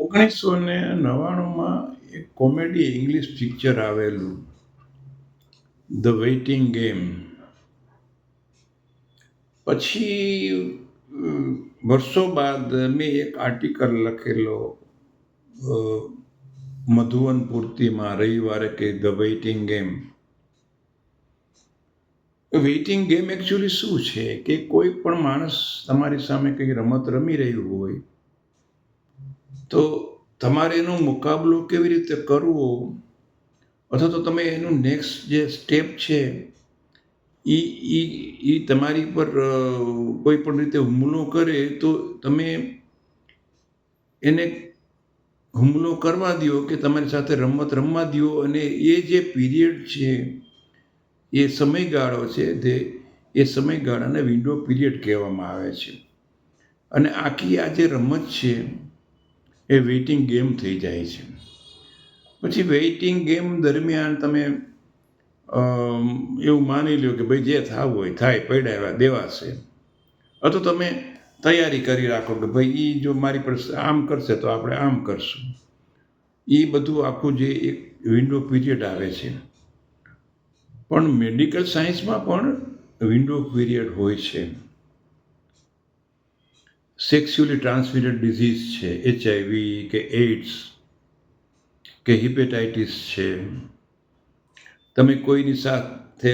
ઓગણીસો ને નવ્વાણુંમાં એક કોમેડી ઇંગ્લિશ પિક્ચર આવેલું ધ વેઇટિંગ ગેમ પછી વર્ષો બાદ મેં એક આર્ટિકલ લખેલો મધુવન પૂર્તિમાં રવિવારે કે the waiting game waiting game actually શું છે? કે કોઈ પણ માણસ તમારી સામે કંઈ રમત રમી રહ્યું હોય તો તમારે એનો મુકાબલો કેવી રીતે કરવો? અથવા તો તમે એનું નેક્સ્ટ જે સ્ટેપ છે એ એ એ તમારી પર કોઈ પણ રીતે હુમલો કરે તો તમે એને હુમલો કરવા દો કે તમારી સાથે રમત રમવા દ્યો અને એ જે પીરિયડ છે, એ સમયગાળો છે તે, એ સમયગાળાને વિન્ડો પીરિયડ કહેવામાં આવે છે. અને આખી આ જે રમત છે એ વેઇટિંગ ગેમ થઈ જાય છે. પછી વેઇટિંગ ગેમ દરમિયાન તમે એવું માની લો કે ભાઈ જે થવું હોય થાય પડ્યા એવા દેવાશે અથવા તમે તૈયારી કરી રાખો કે ભાઈ એ જો મારી પર આમ કરશે તો આપણે આમ કરશું. એ બધું આખું જે એક વિન્ડો પીરિયડ આવે છે. પણ મેડિકલ સાયન્સમાં પણ વિન્ડો પીરિયડ હોય છે. સેક્સ્યુઅલી ટ્રાન્સમિટેડ ડિઝીઝ છે એચઆઈવી કે એઇડ્સ કે હિપેટાઇટિસ છે, તમે કોઈની સાથે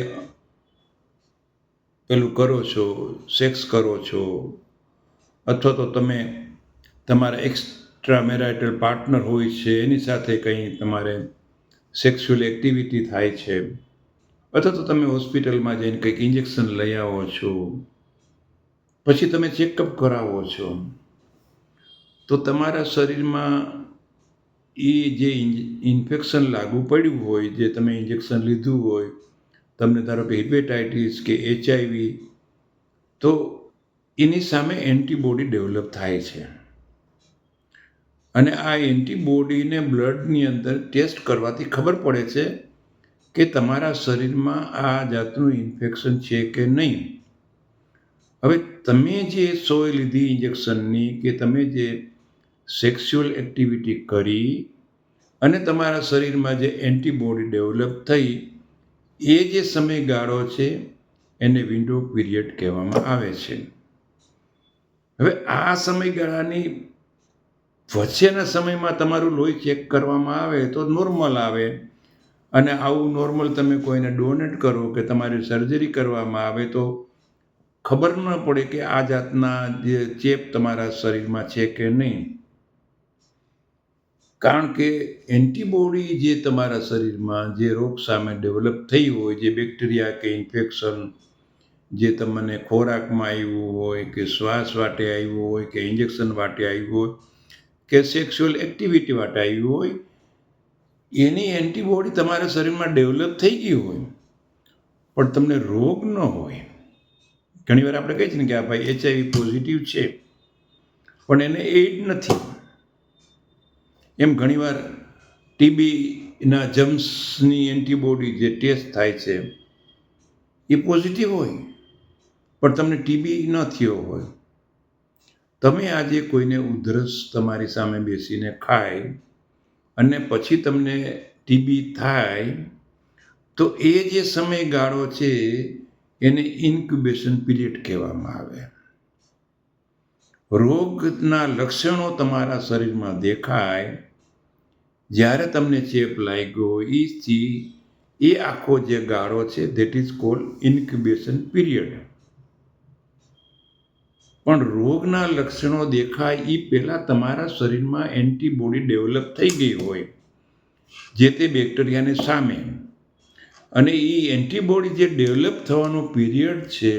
પેલું કરો છો સેક્સ કરો છો, અથવા તો તમે તમારા એક્સ્ટ્રા મેરાઇટલ પાર્ટનર હોય છે, એની સાથે કંઈ તમારે સેક્સ્યુઅલ એક્ટિવિટી થાય છે, અથવા તો તમે હોસ્પિટલમાં જઈને કંઈક ઇન્જેક્શન લઈ આવો છો પછી તમે ચેકઅપ કરાવો છો, તો તમારા શરીરમાં એ જે ઇન્ફેક્શન લાગુ પડ્યું હોય, જે તમે ઇન્જેક્શન લીધું હોય, તમને ધારો કે હિપેટાઇટિસ કે એચઆઈવી તો એની સામે એન્ટીબોડી ડેવલપ થાય છે. અને આ એન્ટીબોડીને બ્લડની અંદર ટેસ્ટ કરવાથી ખબર પડે છે કે તમારા શરીરમાં આ જાતનું ઇન્ફેક્શન છે કે નહીં. હવે તમે જે સોય લીધી ઇન્જેક્શનની કે તમે જે સેક્સ્યુઅલ એક્ટિવિટી કરી અને તમારા શરીરમાં જે એન્ટીબોડી ડેવલપ થઈ, એ જે સમયગાળો છે એને વિન્ડો પીરિયડ કહેવામાં આવે છે. હવે આ સમયગાળાની વચ્ચેના સમયમાં તમારું લોહી ચેક કરવામાં આવે તો નોર્મલ આવે અને આવું નોર્મલ તમે કોઈને ડોનેટ કરો કે તમારી સર્જરી કરવામાં આવે તો ખબર ન પડે કે આ જાતના જે ચેપ તમારા શરીરમાં છે કે નહીં. કારણ કે એન્ટીબોડી જે તમારા શરીરમાં જે રોગ સામે ડેવલપ થઈ હોય, જે બેક્ટેરિયા કે ઇન્ફેક્શન જે તમને ખોરાકમાં આવ્યું હોય કે શ્વાસ વાટે આવ્યું હોય કે ઇન્જેક્શન વાટે આવ્યું હોય કે સેક્સ્યુઅલ એક્ટિવિટી વાટે આવ્યું હોય, એની એન્ટીબોડી તમારા શરીરમાં ડેવલપ થઈ ગઈ હોય. પણ તમને રોગ ન હોય. ઘણીવાર આપણે કહીએ છીએ ને કે આ ભાઈ એચઆઈવી પોઝિટિવ છે, પણ એને એઇડ નથી. એમ ઘણીવાર ટીબીના જમ્સની એન્ટીબોડી જે ટેસ્ટ થાય છે, એ પોઝિટિવ હોય, પણ તમને ટીબી ન થયો હોય. તમે આજે કોઈને ઉધરસ તમારી સામે બેસીને ખાય અને પછી તમને ટીબી થાય, તો એ જે સમયગાળો છે એને ઇન્ક્યુબેશન પીરિયડ કહેવામાં આવે. રોગના લક્ષણો તમારા શરીરમાં દેખાય, જ્યારે તમને ચેપ લાગ્યો એથી એ આખો જે ગાળો છે that is called incubation period પણ રોગના લક્ષણો દેખાય એ પહેલાં તમારા શરીરમાં એન્ટીબોડી ડેવલપ થઈ ગઈ હોય, જે તે બેક્ટેરિયાની સામે. અને એ એન્ટીબોડી જે ડેવલપ થવાનો પીરિયડ છે,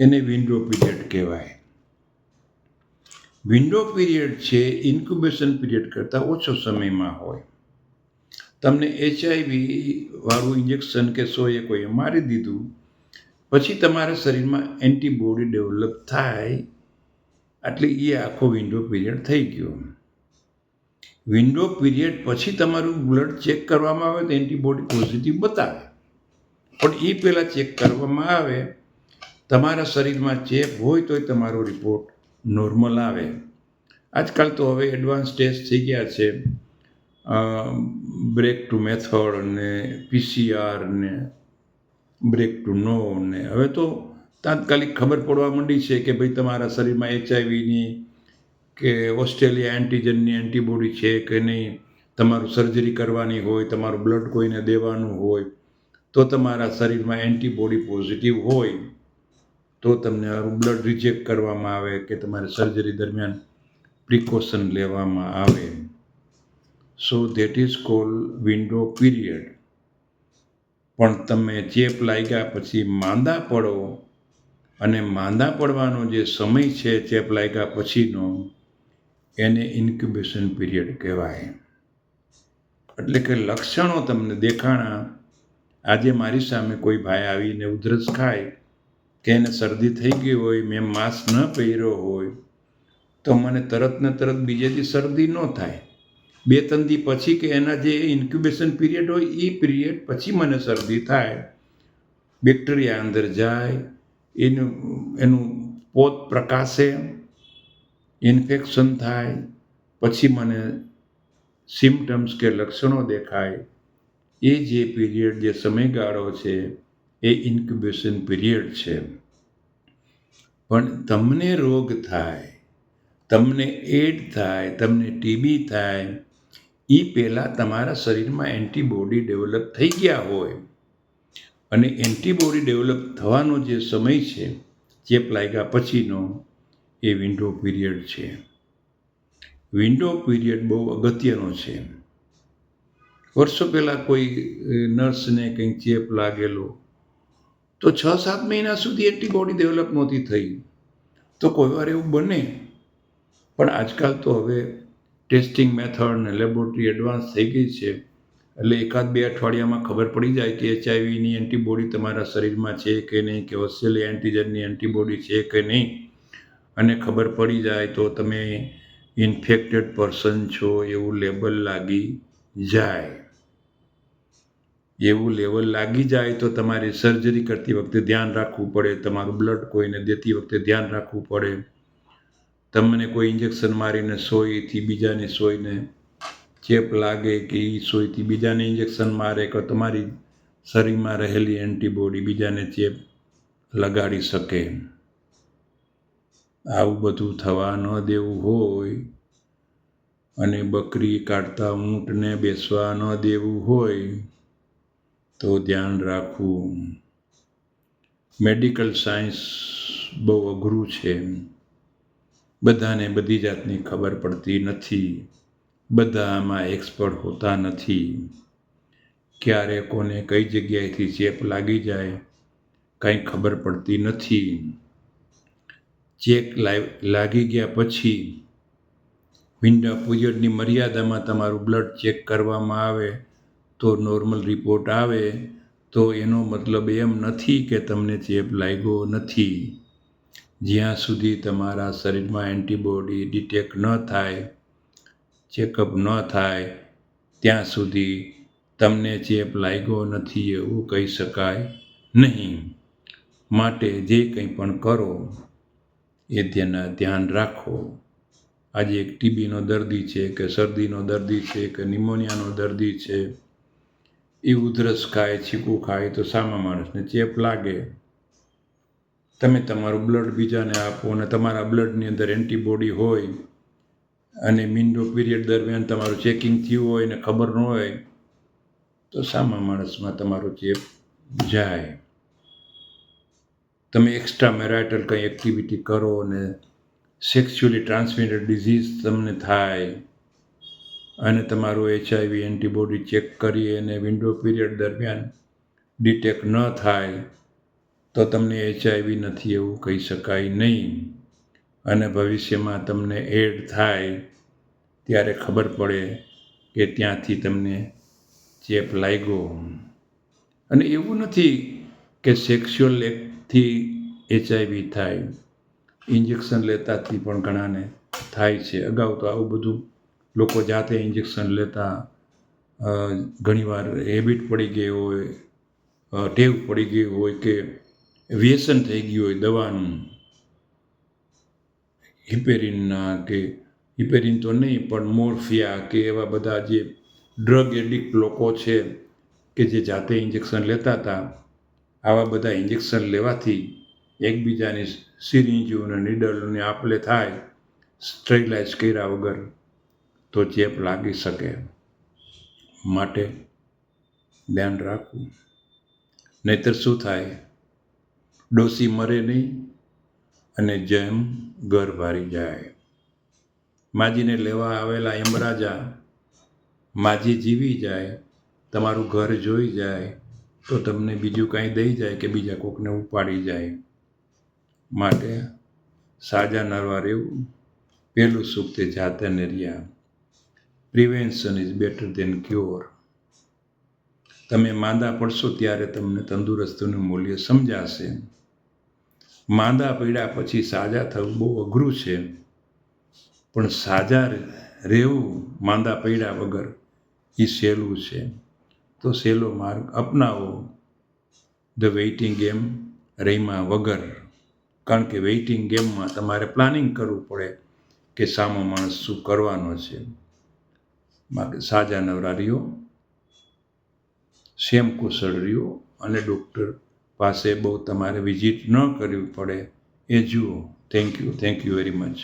એને વિન્ડો પીરિયડ કહેવાય. વિન્ડો પીરિયડ છે ઇન્ક્યુબેશન પીરિયડ કરતાં ઓછો સમયમાં હોય. તમને એચઆઈવી વાળું ઇન્જેક્શન કે સોએ કોઈએ મારી દીધું, પછી તમારા શરીરમાં એન્ટીબોડી ડેવલપ થાય, એટલે એ આખો વિન્ડો પીરિયડ થઈ ગયો. વિન્ડો પીરિયડ પછી તમારું બ્લડ ચેક કરવામાં આવે તો એન્ટીબોડી પોઝિટિવ બતાવે. પણ એ પહેલાં ચેક કરવામાં આવે, તમારા શરીરમાં ચેપ હોય તોય તમારો રિપોર્ટ નોર્મલ આવે. આજકાલ તો હવે એડવાન્સ ટેસ્ટ થઈ ગયા છે. બ્રેક ટુ મેથડ ને પીસીઆર ને બ્રેક ટુ નો ને. હવે તો તાત્કાલિક ખબર પડવા માંડી છે કે ભાઈ તમારા શરીરમાં એચઆઈવીની કે ઓસ્ટ્રેલિયા એન્ટીજનની એન્ટીબોડી છે કે નહીં, તમારું સર્જરી કરવાની હોય, તમારું બ્લડ કોઈને દેવાનું હોય, તો તમારા શરીરમાં એન્ટીબોડી પોઝિટિવ હોય, તો તમને બ્લડ રિજેક્ટ કરવામાં આવે કે તમારે સર્જરી દરમિયાન પ્રિકોશન લેવામાં આવે. So that is call window period પણ તમે ચેપ લાગ્યા પછી માંદા પડો, અને માંદા પડવાનો જે સમય છે ચેપ લાગ્યા પછીનો એને ઇન્ક્યુબેશન પીરિયડ કહેવાય. એટલે કે લક્ષણો તમને દેખાણા. આજે મારી સામે કોઈ ભાઈ આવીને ઉધરસ ખાય, કે એને શરદી થઈ ગઈ હોય, મેં માસ્ક ન પહેર્યો હોય, તો મને તરત ને તરત બીજેથી શરદી ન થાય. બે ત્રણ દી પછી કે એના જે ઇન્ક્યુબેશન પીરિયડ હોય એ પીરિયડ પછી મને શરદી થાય. બેક્ટેરિયા અંદર જાય, એનું એનું પોત પ્રકાશે. ઇન્ફેક્શન થાય, પછી મને સિમ્ટમ્સ કે લક્ષણો દેખાય, એ જે પીરિયડ, જે સમયગાળો છે, એ ઇન્ક્યુબેશન પીરિયડ છે. પણ તમને રોગ થાય, તમને એડ થાય, તમને ટીબી થાય એ પહેલાં તમારા શરીરમાં એન્ટીબોડી ડેવલપ થઈ ગયા હોય. અને એન્ટીબોડી ડેવલપ થવાનો જે સમય છે, ચેપ લાગ્યા પછીનો એ વિન્ડો પીરિયડ છે. વિન્ડો પીરિયડ બહુ અગત્યનો છે. વર્ષો પહેલાં કોઈ નર્સને કંઈક ચેપ લાગેલો, તો છ સાત મહિના સુધી એન્ટીબોડી ડેવલપ નહોતી થઈ. તો કોઈ વાર એવું બને. પણ આજકાલ તો હવે ટેસ્ટિંગ મેથડ ને લેબોરેટરી એડવાન્સ થઈ ગઈ છે. એટલે એકાદ બે અઠવાડિયામાં ખબર પડી જાય કે એચઆઈવીની એન્ટીબોડી તમારા શરીરમાં છે કે નહીં, કે ઓસ્ટ્રેલિયા એન્ટીજનની એન્ટીબોડી છે કે નહીં. અને ખબર પડી જાય તો તમે ઇન્ફેક્ટેડ પર્સન છો, એવું લેબલ લાગી જાય. એવું લેવલ લાગી જાય તો તમારે સર્જરી કરતી વખતે ધ્યાન રાખવું પડે, તમારું બ્લડ કોઈને દેતી વખતે ધ્યાન રાખવું પડે. તમને કોઈ ઇન્જેક્શન મારીને સોયથી બીજાને સોયને ચેપ લાગે કે એ સોયથી બીજાને ઇન્જેક્શન મારે કે તમારી શરીરમાં રહેલી એન્ટીબોડી બીજાને ચેપ લગાડી શકે. આવું બધું થવા ન દેવું હોય અને બકરી કાઢતા ઊંટને બેસવા ન દેવું હોય, તો ધ્યાન રાખવું. મેડિકલ સાયન્સ બહુ અઘરું છે. બધાને બધી જાતની ખબર પડતી નથી. બધા આમાં એક્સપર્ટ હોતા નથી. ક્યારે કોને કઈ જગ્યાએથી ચેપ લાગી જાય, કંઈ ખબર પડતી નથી. ચેક લાગી ગયા પછી વિન્ડો પીરિયડની મર્યાદામાં તમારું બ્લડ ચેક કરવામાં આવે તો નોર્મલ રિપોર્ટ આવે, તો એનો મતલબ એમ નથી કે તમને ચેપ લાગ્યો નથી. જ્યાં સુધી તમારા શરીરમાં એન્ટીબોડી ડિટેક્ટ ન થાય, ચેકઅપ ન થાય, ત્યાં સુધી તમને ચેપ લાગ્યો નથી એવું કહી શકાય નહીં. માટે જે કંઈ પણ કરો એ તેના ધ્યાન રાખો. આજે એક ટીબીનો દર્દી છે, કે શરદીનો દર્દી છે, કે નિમોનિયાનો દર્દી છે, એ ઉધરસ ખાય, છીકું ખાય, તો સામા માણસને ચેપ લાગે. તમે તમારું બ્લડ બીજાને આપો અને તમારા બ્લડની અંદર એન્ટીબોડી હોય અને મિન્ડો પીરિયડ દરમિયાન તમારું ચેકિંગ થયું હોય ને ખબર ન હોય, તો સામા માણસમાં તમારો ચેપ જાય. તમે એક્સ્ટ્રા મેરાઇટલ કંઈ એક્ટિવિટી કરો અને સેક્સ્યુઅલી ટ્રાન્સમિટેડ ડિઝીઝ તમને થાય અને તમારું એચઆઈવી એન્ટીબોડી ચેક કરી અને વિન્ડો પીરિયડ દરમિયાન ડિટેક્ટ ન થાય, તો તમને એચઆઈવી નથી એવું કહી શકાય નહીં. અને ભવિષ્યમાં તમને એડ થાય, ત્યારે ખબર પડે કે ત્યાંથી તમને ચેપ લાગ્યો. અને એવું નથી કે સેક્સ્યુઅલ એક્ટથી એચઆઈવી થાય. ઇન્જેક્શન લેતાથી પણ ઘણાને થાય છે. અગાઉ તો આવું બધું લોકો જાતે ઇન્જેક્શન લેતા ઘણીવાર હેબિટ પડી ગઈ હોય ટેવ પડી ગઈ હોય કે વ્યસન થઈ ગયું હોય દવાનું. હિપેરિનના કે હિપેરિન તો નહીં, પણ મોર્ફિયા કે એવા બધા જે ડ્રગ એડિક્ટ લોકો છે કે જે જાતે ઇન્જેક્શન લેતા હતા આવા બધા ઇન્જેક્શન લેવાથી એકબીજાની સિરિંજો અને નીડલને આપલે થાય સ્ટરીલાઇઝ કર્યા વગર તો ચેપ લાગી શકે. માટે ધ્યાન રાખવું. નહીતર શું થાય? ડોસી મરે નહીં અને જેમ ઘર ભારી જાય. માજીને લેવા આવેલા યમરાજા, માજી જીવી જાય, તમારું ઘર જોઈ જાય તો તમને બીજું કાંઈ દઈ જાય કે બીજા કોકને ઉપાડી જાય? માટે સાજા નરવા રહેવું. પહેલું સુખ તે જાતે ને રહ્યા. Prevention is better than cure તમે માંદા પડશો ત્યારે તમને તંદુરસ્તીનું મૂલ્ય સમજાશે. માંદા પડ્યા પછી સાજા થવું બહુ અઘરું છે. પણ સાજા રહેવું માંદા પડ્યા વગર એ સહેલું છે. તો સહેલો માર્ગ અપનાવો. ધ વેઇટિંગ ગેમ રહીમાં વગર. કારણ કે વેઇટિંગ ગેમમાં તમારે પ્લાનિંગ કરવું પડે કે સામો માણસ શું કરવાનો છે. સાજા નવરા રહ્યો સેમ કુશળ રહ્યો અને ડૉક્ટર પાસે બહુ તમારે વિઝિટ ન કરવી પડે. એ જુઓ. Thank you thank you very much